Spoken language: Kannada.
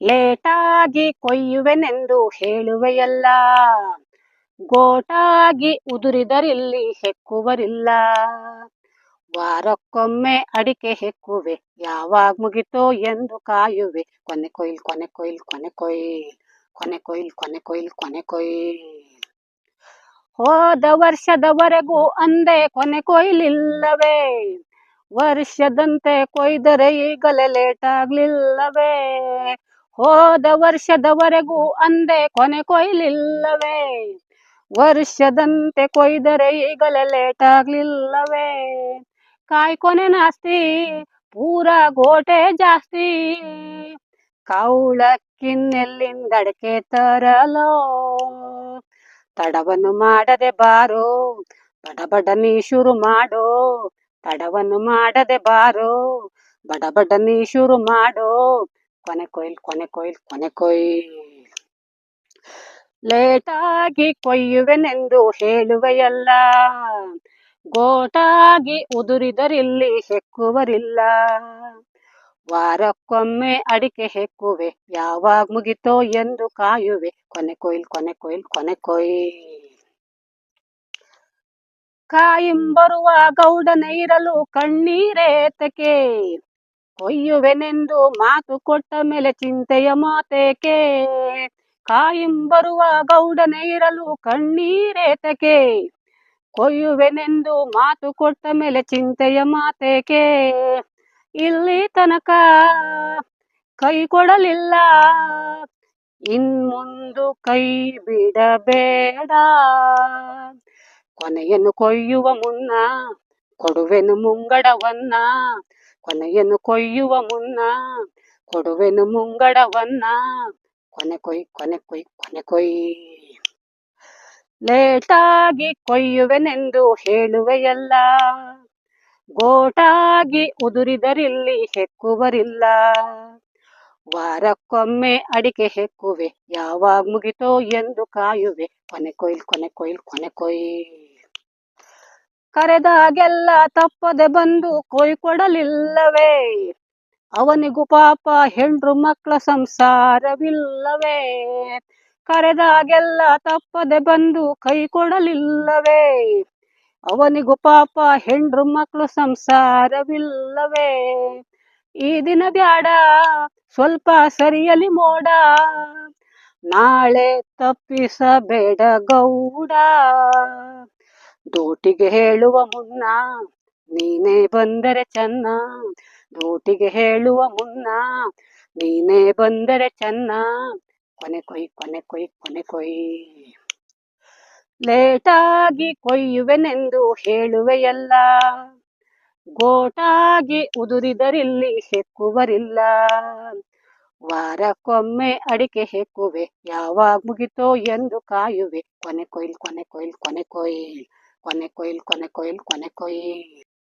ಲೇಟಾಗಿ ಕೊಯ್ಯುವೆನೆಂದು ಹೇಳುವೆಯಲ್ಲ. ಗೋಟಾಗಿ ಉದುರಿದರಿಲ್ಲಿ ಹೆಕ್ಕುವರಿಲ್ಲ. ವಾರಕ್ಕೊಮ್ಮೆ ಅಡಿಕೆ ಹೆಕ್ಕುವೆ, ಯಾವಾಗ ಮುಗಿತೋ ಎಂದು ಕಾಯುವೆ. ಕೊನೆ ಕೊಯ್ಲು ಕೊನೆ ಕೊಯ್ಲು, ಕೊನೆ ಕೊಯ್ಲ್, ಕೊನೆ ಕೊಯ್ಲು ಕೊನೆ ಕೊಯ್ಲು, ಕೊನೆ ಕೊಯ್ಲ್. ಹೋದ ವರ್ಷದವರೆಗೂ ಅಂದೆ ಕೊನೆ ಕೊಯ್ಲಿಲ್ಲವೇ. ವರ್ಷದಂತೆ ಕೊಯ್ದರೆ ಈಗಲೇ ಲೇಟ್ ಆಗ್ಲಿಲ್ಲವೇ ಹೋದ ವರ್ಷದವರೆಗೂ ಅಂದೆ ಕೊನೆ ಕೊಯ್ಲಿಲ್ಲವೇ. ವರ್ಷದಂತೆ ಕೊಯ್ದರೆ ಈಗಲೇ ಲೇಟ್ ಆಗ್ಲಿಲ್ಲವೇ. ಕಾಯ್ ಕೊನೆ ನಾಸ್ತಿ, ಪೂರ ಗೋಟೆ ಜಾಸ್ತಿ. ಕೌಳಕ್ಕಿನ್ನೆಲ್ಲಿಂದಡಕೆ ತರಲೋ. ತಡವನ್ನು ಮಾಡದೆ ಬಾರೋ. ಬಡ ನೀ ಶುರು ಮಾಡೋ. ತಡವನ್ನು ಮಾಡದೆ ಬಾರೋ. ಬಡ ನೀ ಶುರು ಮಾಡೋ. ಕೊನೆ ಕೊಯ್ಲ್ ಕೊನೆ ಕೊಯ್ಲು ಕೊನೆ ಕೊಯ್ಲ್ ಲೇಟಾಗಿ ಕೊಯ್ಯುವೆನೆಂದು ಹೇಳುವೆಯಲ್ಲ, ಗೋಟಾಗಿ ಉದುರಿದರಿಲ್ಲಿ ಹೆಕ್ಕುವರಿಲ್ಲ. ವಾರಕ್ಕೊಮ್ಮೆ ಅಡಿಕೆ ಹೆಕ್ಕುವೆ, ಯಾವಾಗ ಮುಗಿತೋ ಎಂದು ಕಾಯುವೆ. ಕೊನೆ ಕೊಯ್ಲು ಕೊನೆ ಕೊಯ್ಲು ಕೊನೆ ಕೊಯ್ ಕಾಯಿಂಬರುವ ಇರಲು ಕಣ್ಣೀರೇತಕೆ ಕೊಯ್ಯುವೆನೆಂದು ಮಾತು ಕೊಟ್ಟ ಮೇಲೆ ಚಿಂತೆಯ ಮಾತೇಕೆ ಕಾಯಿಂಬರುವ ಗೌಡನೇ ಇರಲು ಕಣ್ಣೀರೇತಕೆ ಕೊಯ್ಯುವೆನೆಂದು ಮಾತು ಕೊಟ್ಟ ಮೇಲೆ ಚಿಂತೆಯ ಮಾತೇಕೆ ಇಲ್ಲಿ ತನಕ ಕೈ ಕೊಡಲಿಲ್ಲ. ಇನ್ಮುಂದು ಕೈ ಬಿಡಬೇಡ. ಕೊನೆಯನ್ನು ಕೊಯ್ಯುವ ಮುನ್ನ ಕೊಡುವೆನು ಮುಂಗಡವನ್ನ, ಕೊನೆಯನ್ನು ಕೊಯ್ಯುವ ಮುನ್ನ, ಕೊಡುವೆನು ಮುಂಗಡವನ್ನ, ಕೊನೆ ಕೊಯ್ ಕೊನೆ ಕೊಯ್ ಕೊನೆ ಕೊಯ್. ಲೇಟಾಗಿ ಕೊಯ್ಯುವೆನೆಂದು ಹೇಳುವೆಯಲ್ಲ, ಗೋಟಾಗಿ ಉದುರಿದರಿಲ್ಲಿ ಹೆಕ್ಕುವರಿಲ್ಲ. ವಾರಕ್ಕೊಮ್ಮೆ ಅಡಿಕೆ ಹೆಕ್ಕುವೆ, ಯಾವಾಗ ಮುಗಿತೋ ಎಂದು ಕಾಯುವೆ. ಕೊನೆ ಕೊಯ್ಲ್ ಕೊನೆ ಕೊಯ್ಲ್ ಕೊನೆ ಕೊಯ್ಲ್. ಕರೆದಾಗೆಲ್ಲ ತಪ್ಪದೆ ಬಂದು ಕೊಯ್ ಕೊಡಲಿಲ್ಲವೇ? ಅವನಿಗೂ ಪಾಪ ಹೆಂಡ್ರು ಮಕ್ಕಳ ಸಂಸಾರವಿಲ್ಲವೇ? ಕರೆದಾಗೆಲ್ಲ ತಪ್ಪದೆ ಬಂದು ಕೈ ಕೊಡಲಿಲ್ಲವೇ? ಅವನಿಗೂ ಪಾಪ ಹೆಂಡ್ರು ಮಕ್ಕಳು ಸಂಸಾರವಿಲ್ಲವೇ? ಈ ದಿನ ಬ್ಯಾಡ, ಸ್ವಲ್ಪ ಸರಿಯಲಿ ಮೋಡ. ನಾಳೆ ತಪ್ಪಿಸಬೇಡ ಗೌಡ. ದೋಟಿಗೆ ಹೇಳುವ ಮುನ್ನ ನೀನೇ ಬಂದರೆ ಚೆನ್ನ. ದೋಟಿಗೆ ಹೇಳುವ ಮುನ್ನ ನೀನೇ ಬಂದರೆ ಚೆನ್ನ. ಕೊನೆ ಕೊಯ್ ಕೊನೆ ಕೊಯ್ ಕೊನೆ ಕೊಯ್. ಲೇಟಾಗಿ ಕೊಯ್ಯುವೆನೆಂದು ಹೇಳುವೆಯಲ್ಲ. ಗೋಟಾಗಿ ಉದುರಿದರಿಲ್ಲಿ ಹೆಕ್ಕುವರಿಲ್ಲ. ವಾರಕ್ಕೊಮ್ಮೆ ಅಡಿಕೆ ಹೆಕ್ಕುವೆ, ಯಾವಾಗ ಮುಗಿತೋ ಎಂದು ಕಾಯುವೆ. ಕೊನೆ ಕೊಯ್ಲ್ ಕೊನೆ ಕೊಯ್ಲ್ ಕೊನೆ ಕೊಯ್ಲ್. ಕೊನೆ ಕೊಯ್ಲ್ ಕೊನೆ ಕೊಯ್ಲ್ ಕೊನೆ ಕೊಯ್ಲ್